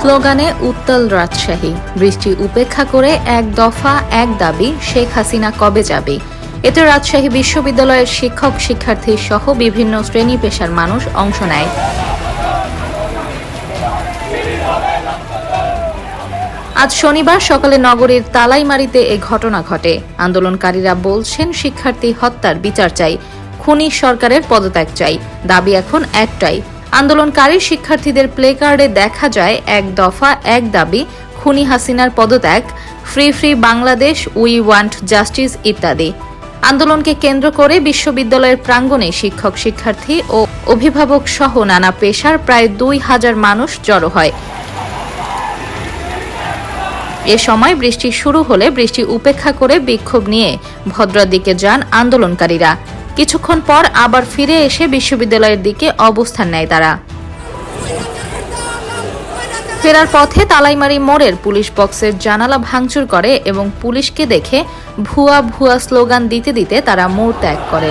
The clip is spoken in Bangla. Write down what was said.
স্লোগানে উত্তাল রাজশাহী। বৃষ্টি উপেক্ষা করে এক দফা এক দাবি, শেখ হাসিনা কবে যাবে? এতে রাজশাহী বিশ্ববিদ্যালয়ের শিক্ষক, শিক্ষার্থী সহ বিভিন্ন শ্রেণি পেশার মানুষ অংশ নেয়। আজ শনিবার সকালে নগরীর তালাইমারিতে এ ঘটনা ঘটে। আন্দোলনকারীরা বলছেন, শিক্ষার্থী হত্যার বিচার চাই। খুনি সরকারের পদত্যাগ চাই। দাবি এখন একটাই আন্দোলনকারী শিক্ষার্থীদের প্লেকার্ডে দেখা যায় এক দফা এক দাবি, খুনি হাসিনার পদত্যাগ, free free Bangladesh, we want justice ইত্যাদি। আন্দোলনকে কেন্দ্র করে বিশ্ববিদ্যালয়ের প্রাঙ্গণে শিক্ষক, শিক্ষার্থী ও অভিভাবক সহ নানা পেশার প্রায় দুই হাজার মানুষ জড়ো হয়। এ সময় বৃষ্টি শুরু হলে বৃষ্টি উপেক্ষা করে বিক্ষোভ নিয়ে ভদ্রার দিকে যান আন্দোলনকারীরা। কিছুক্ষণ পর আবার ফিরে এসে বিশ্ববিদ্যালয়ের দিকে অবস্থান নেয় তারা। ফেরার পথে তালাইমারি মোড়ের পুলিশ বক্সের জানালা ভাঙচুর করে এবং পুলিশকে দেখে ভুয়া ভুয়া স্লোগান দিতে দিতে তারা মোড় ত্যাগ করে।